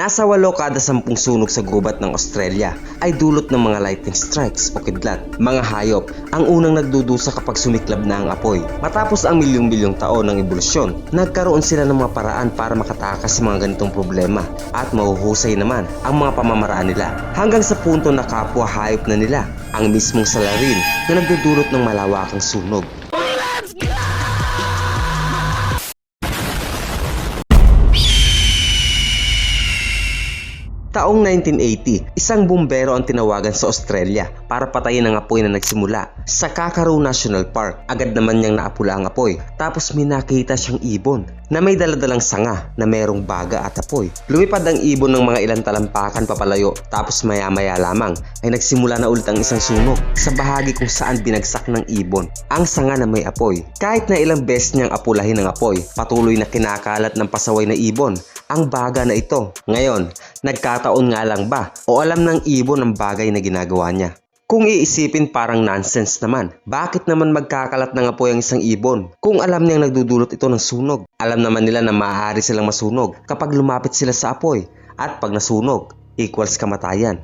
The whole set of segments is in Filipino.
Nasa walo kada sampung sunog sa gubat ng Australia ay dulot ng mga lightning strikes o kidlat. Mga hayop ang unang nagdudusa kapag sumiklab na ang apoy. Matapos ang milyong-milyong taon ng ebolusyon, nagkaroon sila ng mga paraan para makatakas sa mga ganitong problema at mahuhusay naman ang mga pamamaraan nila hanggang sa punto na kapwa hayop na nila ang mismong salarin na nagdudulot ng malawakang sunog. Taong 1980, isang bumbero ang tinawagan sa Australia para patayin ang apoy na nagsimula sa Kakaro National Park. Agad naman niyang naapula ang apoy tapos may nakita siyang ibon na may daladalang sanga na merong baga at apoy. Lumipad ang ibon ng mga ilang talampakan papalayo tapos maya-maya lamang ay nagsimula na ulit ang isang sunog sa bahagi kung saan binagsak ng ibon ang sanga na may apoy. Kahit na ilang beses niyang apulahin ang apoy, patuloy na kinakalat ng pasaway na ibon ang baga na ito. Ngayon, nagkataon nga lang ba o alam ng ibon ang bagay na ginagawa niya? Kung iisipin parang nonsense naman, bakit naman magkakalat ng apoy ang isang ibon? Kung alam niyang nagdudulot ito ng sunog, alam naman nila na maaari silang masunog kapag lumapit sila sa apoy at pag nasunog, equals kamatayan.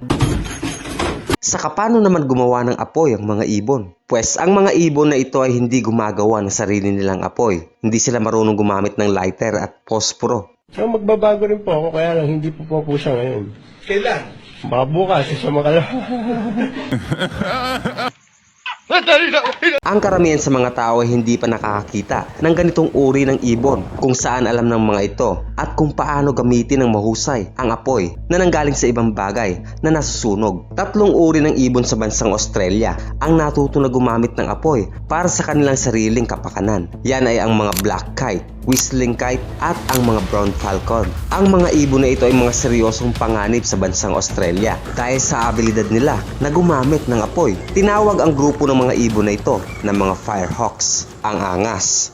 Saka paano naman gumawa ng apoy ang mga ibon? Pwes ang mga ibon na ito ay hindi gumagawa ng sarili nilang apoy. Hindi sila marunong gumamit ng lighter at posporo. So magbabago rin po ako, kaya lang hindi po po po siya ngayon. Kailan? Baka bukas, sa makalawa. Ang karamihan sa mga tao ay hindi pa nakakakita ng ganitong uri ng ibon kung saan alam ng mga ito at kung paano gamitin ng mahusay ang apoy na nanggaling sa ibang bagay na nasusunog. Tatlong uri ng ibon sa bansang Australia ang natuto na gumamit ng apoy para sa kanilang sariling kapakanan. Yan ay ang mga black kite, whistling kite at ang mga brown falcon. Ang mga ibon na ito ay mga seryosong panganib sa bansang Australia dahil sa abilidad nila na gumamit ng apoy. Tinawag ang grupo ng mga ibon na ito na mga firehawks, ang angas.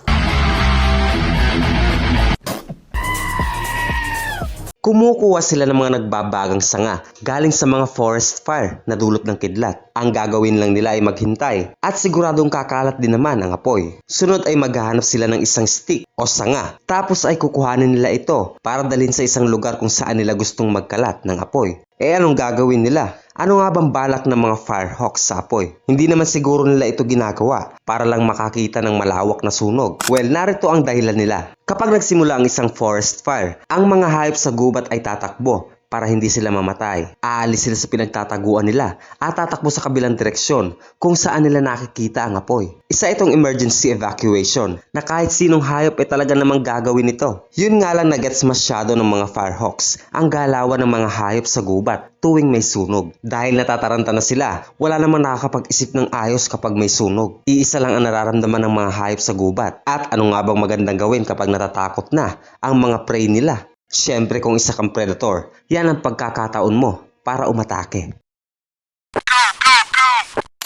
Kumukuha sila ng mga nagbabagang sanga galing sa mga forest fire na dulot ng kidlat. Ang gagawin lang nila ay maghintay at siguradong kakalat din naman ang apoy. Sunod ay maghahanap sila ng isang stick o sanga. Tapos ay kukuhanin nila ito para dalhin sa isang lugar kung saan nila gustong magkalat ng apoy. Eh anong gagawin nila? Ano nga bang balak ng mga firehawks sa apoy? Hindi naman siguro nila ito ginagawa para lang makakita ng malawak na sunog. Well, narito ang dahilan nila. Kapag nagsimula ang isang forest fire, ang mga hayop sa gubat ay tatakbo para hindi sila mamatay. Aalis sila sa pinagtataguan nila at tatakbo sa kabilang direksyon kung saan nila nakikita ang apoy. Isa itong emergency evacuation na kahit sinong hayop ay talaga namang gagawin ito. Yun nga lang na gets masyado ng mga firehawks ang galawan ng mga hayop sa gubat tuwing may sunog. Dahil natataranta na sila, wala namang nakakapag-isip ng ayos kapag may sunog. Iisa lang ang nararamdaman ng mga hayop sa gubat. At ano nga bang magandang gawin kapag natatakot na ang mga prey nila? Siyempre kung isa kang predator, yan ang pagkakataon mo para umatake.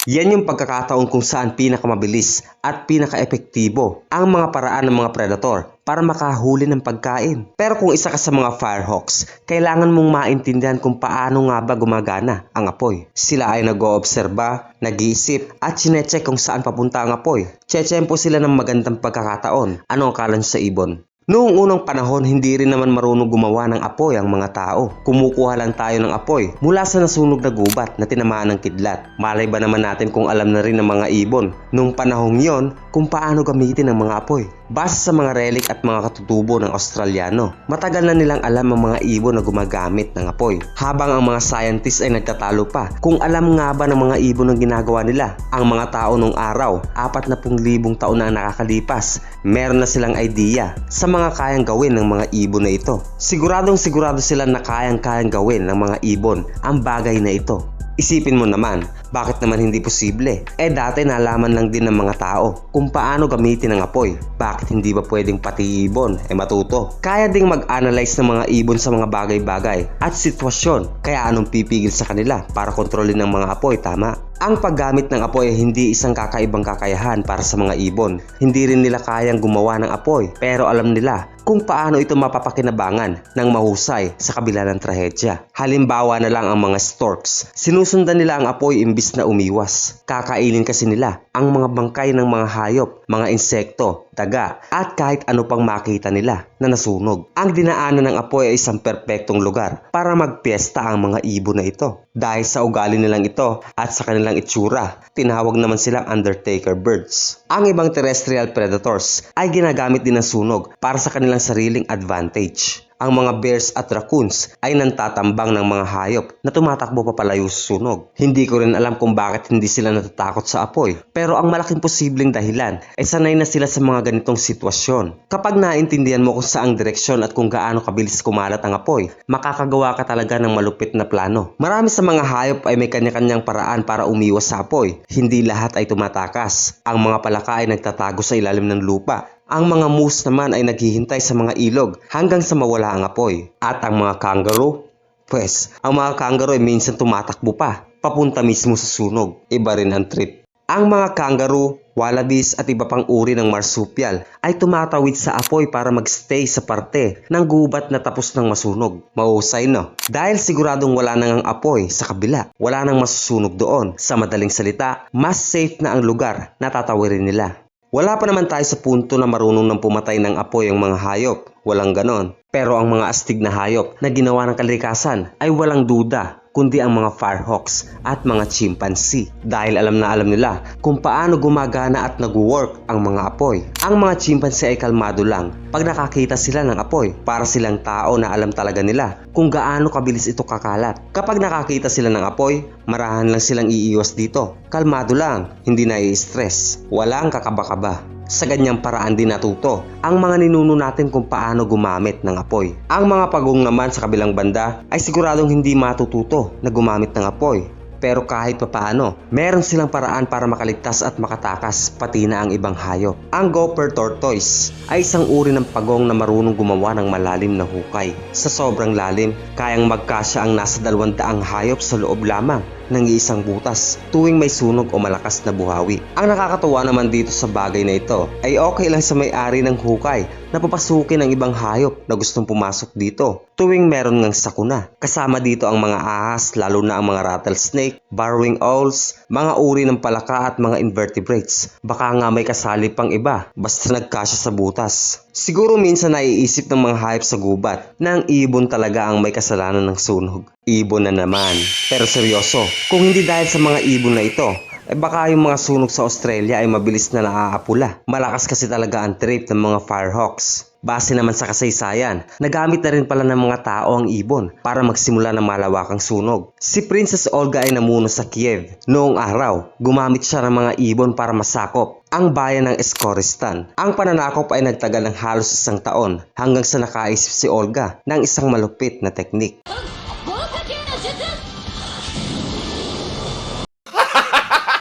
Yan yung pagkakataon kung saan pinakamabilis at pinaka-epektibo ang mga paraan ng mga predator para makahuli ng pagkain. Pero kung isa ka sa mga firehawks, kailangan mong maintindihan kung paano nga ba gumagana ang apoy. Sila ay nag-oobserba, nag-iisip at sinecheck kung saan papunta ang apoy. Chechempo sila ng magandang pagkakataon. Ano ang kalan sa ibon? Noong unang panahon, hindi rin naman marunong gumawa ng apoy ang mga tao. Kumukuha lang tayo ng apoy mula sa nasunog na gubat na tinamaan ng kidlat. Malay ba naman natin kung alam na rin ng mga ibon noong panahong yon kung paano gamitin ang mga apoy. Base sa mga relic at mga katutubo ng Australiano, matagal na nilang alam ang mga ibon na gumagamit ng apoy. Habang ang mga scientists ay nagtatalo pa kung alam nga ba ng mga ibon ang ginagawa nila. Ang mga tao nung araw, 40,000 taon na nakakalipas, meron na silang idea sa mga kayang gawin ng mga ibon na ito. Siguradong sigurado sila na kayang-kayang gawin ng mga ibon ang bagay na ito. Isipin mo naman, bakit naman hindi posible? Eh dati nalaman lang din ng mga tao kung paano gamitin ang apoy. Bakit hindi ba pwedeng pati ibon eh matuto? Kaya ding mag-analyze ng mga ibon sa mga bagay-bagay at sitwasyon. Kaya anong pipigil sa kanila para kontrolin ng mga apoy, tama? Ang paggamit ng apoy ay hindi isang kakaibang kakayahan para sa mga ibon. Hindi rin nila kayang gumawa ng apoy pero alam nila kung paano ito mapapakinabangan ng mahusay sa kabila ng trahedya. Halimbawa na lang ang mga storks. Sinusundan nila ang apoy imbis na umiwas. Kakainin kasi nila ang mga bangkay ng mga hayop, mga insekto daga at kahit ano pang makita nila na nasunog. Ang dinaanan ng apoy ay isang perpektong lugar para magpiesta ang mga ibon na ito. Dahil sa ugali nilang ito at sa kanilang itsura, tinawag naman silang Undertaker birds. Ang ibang terrestrial predators ay ginagamit din ng sunog para sa kanilang sariling advantage. Ang mga bears at raccoons ay nantatambang ng mga hayop na tumatakbo papalayo sa sunog. Hindi ko rin alam kung bakit hindi sila natatakot sa apoy. Pero ang malaking posibleng dahilan ay sanay na sila sa mga ganitong sitwasyon. Kapag naintindihan mo kung saang direksyon at kung gaano kabilis kumalat ang apoy, makakagawa ka talaga ng malupit na plano. Marami sa mga hayop ay may kanya-kanyang paraan para umiwas sa apoy. Hindi lahat ay tumatakas. Ang mga palaka ay nagtatago sa ilalim ng lupa ang mga moose naman ay naghihintay sa mga ilog hanggang sa mawala ang apoy. At ang mga kangaroo? Pwes, ang mga kangaroo ay minsan tumatakbo pa, papunta mismo sa sunog. Iba rin ang trip. Ang mga kangaroo, wallabies at iba pang uri ng marsupial ay tumatawid sa apoy para magstay sa parte ng gubat na tapos ng masunog. Mahusay no? Dahil siguradong wala nang ang apoy sa kabila, wala nang masusunog doon. Sa madaling salita, mas safe na ang lugar na tatawirin nila. Wala pa naman tayo sa punto na marunong nang pumatay ng apoy ang mga hayop. Walang ganon. Pero ang mga astig na hayop na ginawa ng kalikasan ay walang duda kundi ang mga firehawks at mga chimpanzee dahil alam na alam nila kung paano gumagana at nag-work ang mga apoy. Ang mga chimpanzee ay kalmado lang pag nakakita sila ng apoy para silang tao na alam talaga nila kung gaano kabilis ito kakalat. Kapag nakakita sila ng apoy, marahan lang silang iiwas dito. Kalmado lang, hindi na i-stress. Walang kakaba-kaba. Sa ganyang paraan din natuto ang mga ninuno natin kung paano gumamit ng apoy. Ang mga pagong naman sa kabilang banda ay siguradong hindi matututo na gumamit ng apoy. Pero kahit papaano, meron silang paraan para makaligtas at makatakas pati na ang ibang hayop. Ang gopher tortoise ay isang uri ng pagong na marunong gumawa ng malalim na hukay. Sa sobrang lalim, kayang magkasya ang nasa dalawandaang hayop sa loob lamang ng isang butas tuwing may sunog o malakas na buhawi. Ang nakakatuwa naman dito sa bagay na ito ay okay lang sa may-ari ng hukay na papasukin ang ibang hayop na gustong pumasok dito tuwing meron ngang sakuna. Kasama dito ang mga ahas lalo na ang mga rattlesnake, burrowing owls, mga uri ng palaka at mga invertebrates. Baka nga may kasali pang iba basta nagkasya sa butas. Siguro minsan naiisip ng mga hayop sa gubat na ang ibon talaga ang may kasalanan ng sunog. Ibon na naman. Pero seryoso, kung hindi dahil sa mga ibon na ito, eh baka yung mga sunog sa Australia ay mabilis na naaapula. Malakas kasi talaga ang trip ng mga firehawks. Base naman sa kasaysayan, nagamit na rin pala ng mga tao ang ibon para magsimula ng malawakang sunog. Si Princess Olga ay namuno sa Kiev. Noong araw, gumamit siya ng mga ibon para masakop ang bayan ng Eskoristan. Ang pananakop ay nagtagal ng halos isang taon hanggang sa nakaisip si Olga ng isang malupit na teknik.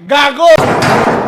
Gago!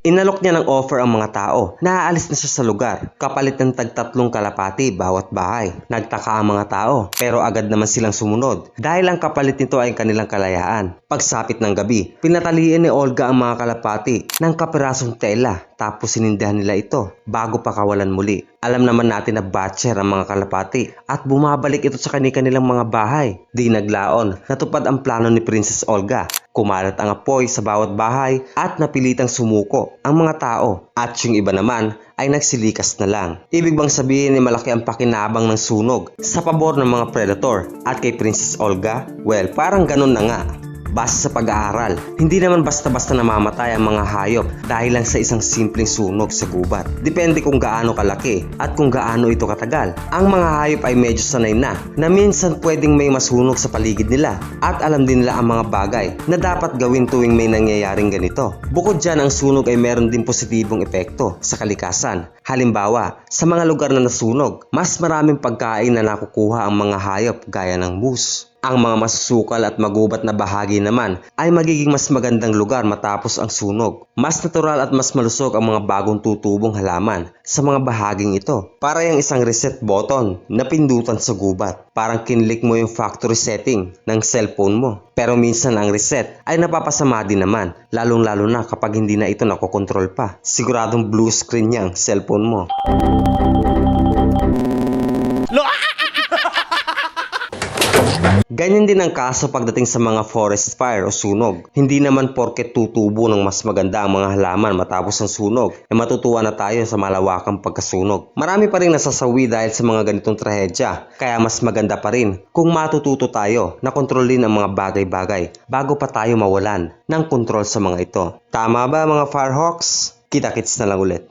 Inalok niya ng offer ang mga tao. Naaalis na siya sa lugar. Kapalit ng tagtatlong kalapati bawat bahay. Nagtaka ang mga tao pero agad naman silang sumunod dahil ang kapalit nito ay kanilang kalayaan. Pagsapit ng gabi, pinatalian ni Olga ang mga kalapati ng kapirasong tela tapos sinindihan nila ito bago pa kawalan muli. Alam naman natin na batcher ang mga kalapati at bumabalik ito sa kanilang mga bahay. Di naglaon, natupad ang plano ni Princess Olga. Kumalat ang apoy sa bawat bahay at napilitang sumuko ang mga tao at yung iba naman ay nagsilikas na lang. Ibig bang sabihin ni malaki ang pakinabang ng sunog sa pabor ng mga predator at kay Princess Olga? Well, parang ganun na nga. Base sa pag-aaral, hindi naman basta-basta namamatay ang mga hayop dahil lang sa isang simpleng sunog sa gubat. Depende kung gaano kalaki at kung gaano ito katagal. Ang mga hayop ay medyo sanay na na minsan pwedeng may masunog sa paligid nila at alam din nila ang mga bagay na dapat gawin tuwing may nangyayaring ganito. Bukod dyan, ang sunog ay meron din positibong epekto sa kalikasan. Halimbawa, sa mga lugar na nasunog, mas maraming pagkain na nakukuha ang mga hayop gaya ng moose. Ang mga masusukal at magubat na bahagi naman ay magiging mas magandang lugar matapos ang sunog. Mas natural at mas malusog ang mga bagong tutubong halaman sa mga bahaging ito. Para yung isang reset button na pindutan sa gubat. Parang kinlik mo yung factory setting ng cellphone mo. Pero minsan ang reset ay napapasama din naman, lalong lalo na kapag hindi na ito nakokontrol pa. Siguradong blue screen niya ang cellphone mo. Ganyan din ang kaso pagdating sa mga forest fire o sunog. Hindi naman porket tutubo ng mas maganda ang mga halaman matapos ang sunog, ay matutuwa na tayo sa malawakang pagkasunog. Marami pa rin nasasawi dahil sa mga ganitong trahedya, kaya mas maganda pa rin kung matututo tayo na kontrolin ang mga bagay-bagay bago pa tayo mawalan ng kontrol sa mga ito. Tama ba mga Firehawks? Kita-kits na lang ulit.